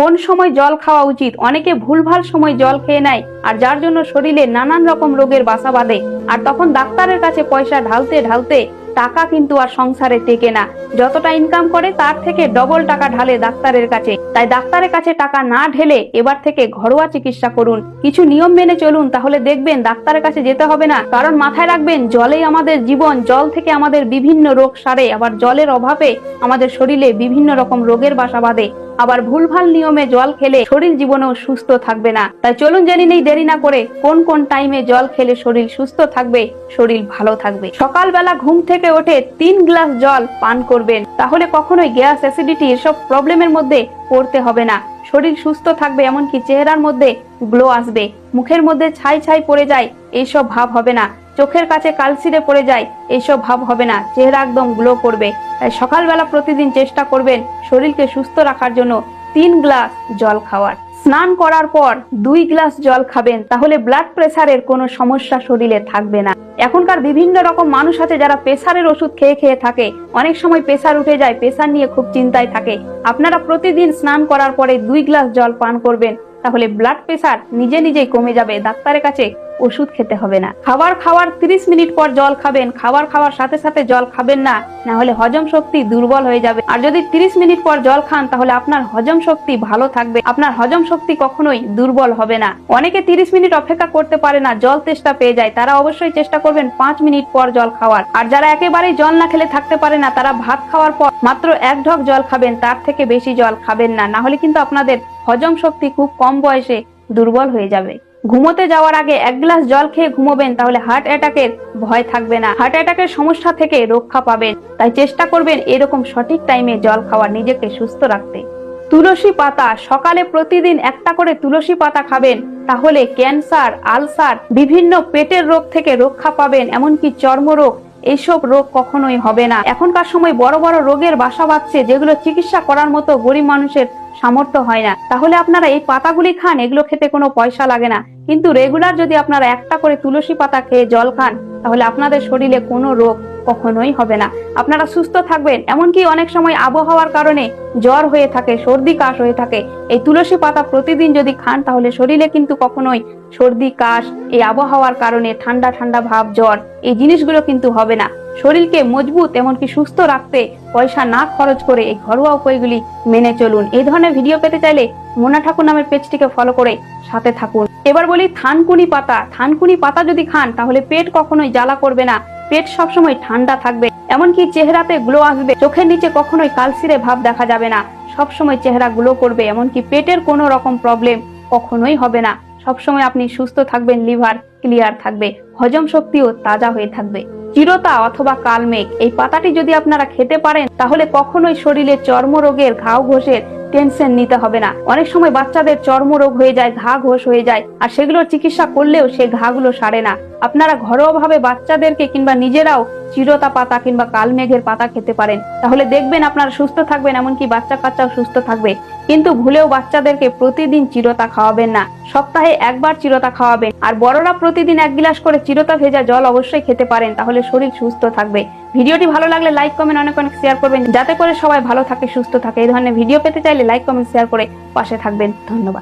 কোন সময় জল খাওয়া উচিত? অনেকে ভুলভাল সময় জল খেয়ে নেয় আর যার জন্য শরীরে নানান রকম রোগের বাসা বাঁধে। আর তখন ডাক্তারের কাছে পয়সা ঢালতে ঢালতে টাকা কিন্তু আর সংসারে টেকে না। যতটা ইনকাম করে তার থেকে ডবল টাকা ঢালে ডাক্তারের কাছে। তাই ডাক্তারের কাছে টাকা না ঢেলে এবার থেকে ঘরোয়া চিকিৎসা করুন। কিছু নিয়ম মেনে চলুন, তাহলে দেখবেন ডাক্তারের কাছে যেতে হবে না। কারণ মাথায় রাখবেন, জলেই আমাদের জীবন, জল থেকে আমাদের বিভিন্ন রোগ সারে। আবার জলের অভাবে আমাদের শরীরে বিভিন্ন রকম রোগের বাসা বাঁধে। আবার ভুলভাল নিয়মে জল খেলে শরীর জীবনেও সুস্থ থাকবে না। তাই চলুন জেনে নেই দেরি না করে কোন কোন টাইমে জল খেলে শরীর সুস্থ থাকবে, শরীর ভালো থাকবে। সকালবেলা ঘুম থেকে ওঠে তিন গ্লাস জল পান করবেন। তাহলে কখনোই গ্যাস অ্যাসিডিটি এসব প্রবলেমের মধ্যে পড়তে হবে না। শরীর সুস্থ থাকবে এমনকি চেহারার মধ্যে গ্লো আসবে। মুখের মধ্যে ছাই ছাই পড়ে যায়, এইসব ভাব হবে না। চোখের কাছে কালসিরে পড়ে যায়, এইসব ভাব হবে না, চেহারা একদম গ্লো করবে। তাই সকালবেলা প্রতিদিন চেষ্টা করবেন শরীরকে সুস্থ রাখার জন্য তিন গ্লাস জল খাওয়ার। স্নান করার পর দুই গ্লাস জল খাবেন, তাহলে ব্লাড প্রেসারের কোনো সমস্যা শরীরে থাকবে না। এখনকার বিভিন্ন রকম মানুষ আছে যারা প্রেসারের ওষুধ খেয়ে খেয়ে থাকে। অনেক সময় প্রেসার উঠে যায়, প্রেসার নিয়ে খুব চিন্তায় থাকে। আপনারা প্রতিদিন স্নান করার পরে দুই গ্লাস জল পান করবেন, তাহলে ব্লাড প্রেসার নিজে নিজেই কমে যাবে। ডাক্তারের কাছে ওষুধ খেতে হবে না। খাবার খাওয়ার 30 মিনিট পর জল খাবেন, খাবার খাওয়ার সাথে সাথে জল খাবেন না না হলে হজম শক্তি দুর্বল হয়ে যাবে। আর যদি 30 মিনিট পর জল খান, তাহলে আপনার হজম শক্তি ভালো থাকবে। আপনার হজম শক্তি কখনোই দুর্বল হবে না। অনেকে 30 মিনিট অপেক্ষা করতে পারে না, জল তেষ্টা পেয়ে যায়। তারা অবশ্যই চেষ্টা করবেন 5 মিনিট পর জল খাওয়ার। আর যারা একেবারেই জল না খেলে থাকতে পারে না, তারা ভাত খাওয়ার পর মাত্র এক ঢক জল খাবেন, তার থেকে বেশি জল খাবেন না। না হলে কিন্তু আপনাদের হজম শক্তি খুব কম বয়সে দুর্বল হয়ে যাবে। ঘুমোতে যাওয়ার আগে এক গ্লাস জল খেয়ে ঘুমোবেন, তাহলে হার্ট অ্যাটাকের ভয় থাকবে না। হার্ট অ্যাটাকের সমস্যা থেকে রক্ষা পাবেন। তাই চেষ্টা করবেন এরকম সঠিক টাইমে জল খাওয়ার নিজেকে সুস্থ রাখতে। তুলসী পাতা, সকালে প্রতিদিন একটা করে তুলসী পাতা খাবেন, তাহলে ক্যান্সার, আলসার, বিভিন্ন পেটের রোগ থেকে রক্ষা পাবেন, এমনকি চর্মরোগ এইসব রোগ কখনোই হবে না। এখনকার সময় বড় বড় রোগের বাসা বাঁধছে, যেগুলো চিকিৎসা করার মতো গরিব মানুষের সামর্থ্য হয় না। তাহলে আপনারা এই পাতাগুলি খান, এগুলো খেতে কোনো পয়সা লাগে না। কিন্তু রেগুলার যদি আপনারা একটা করে তুলসী পাতা খেয়ে জল খান তাহলে আপনাদের শরীরে কোনো রোগ কখনোই হবে না। আপনারা সুস্থ থাকবেন, এমনকি অনেক সময় আবহাওয়ার কারণে জ্বর হয়ে থাকে, সর্দি কাশ হয়ে থাকে। এই তুলসী পাতা প্রতিদিন যদি খান, তাহলে শরীরে কিন্তু কখনোই সর্দি কাশ, এই আবহাওয়ার কারণে ঠান্ডা ঠান্ডা ভাব, জ্বর, এই জিনিসগুলো কিন্তু হবে না। শরীরকে মজবুত, এমনকি সুস্থ রাখতে পয়সা না খরচ করে এই ঘরোয়া উপায়গুলি মেনে চলুন। এই ধরনের ভিডিও পেতে চাইলে মোনা ঠাকুর নামের পেজটিকে ফলো করে সাথে থাকুন। এবার বলি থানকুনি পাতা। থানকুনি পাতা যদি খান, তাহলে পেট কখনোই জ্বালা করবে না। পেট সবসময় ঠান্ডা থাকবে। এমনকি চেহারাতে গ্লো আসবে। চোখের নিচে কখনোই কালসিরে ভাব দেখা যাবে না। সবসময় চেহারা গ্লো করবে, এমনকি পেটের কোনো রকম প্রবলেম কখনোই হবে না। সবসময় আপনি সুস্থ থাকবেন লিভার ক্লিয়ার থাকবে, হজম শক্তিও তাজা হয়ে থাকবে। চিরতা অথবা কালমেঘ, এই পাতাটি যদি আপনারা খেতে পারেন, তাহলে কখনোই শরীরে চর্মরোগের ঘাও ঘোষের টেনশন নিতে হবে না। অনেক সময় বাচ্চাদের চর্মরোগ হয়ে যায়, ঘা ঘোষ হয়ে যায়, আর সেগুলোর চিকিৎসা করলেও সে ঘাগুলো সারে না। আপনারা ঘরোয়াভাবে বাচ্চাদেরকে কিংবা নিজেরাও চিরতা পাতা কিংবা কালমেঘের পাতা খেতে পারেন। তাহলে দেখবেন আপনারা সুস্থ থাকবেন, এমনকি বাচ্চা কাচ্চাও সুস্থ থাকবে। কিন্তু ভুলেও বাচ্চাদেরকে প্রতিদিন চিরতা খাওয়াবেন না। সপ্তাহে একবার চিরতা খাওয়াবেন। আর বড়রা প্রতিদিন এক গিলাস করে চিরতা ভেজা জল অবশ্যই খেতে পারেন, তাহলে শরীর সুস্থ থাকবে। ভিডিওটি ভালো লাগলে লাইক, কমেন্ট, অনেক অনেক শেয়ার করবেন। যাতে করে সবাই ভালো থাকে, সুস্থ থাকে। এই ধরনের ভিডিও পেতে চাইলে লাইক, কমেন্ট শেয়ার করে পাশে থাকবেন। ধন্যবাদ।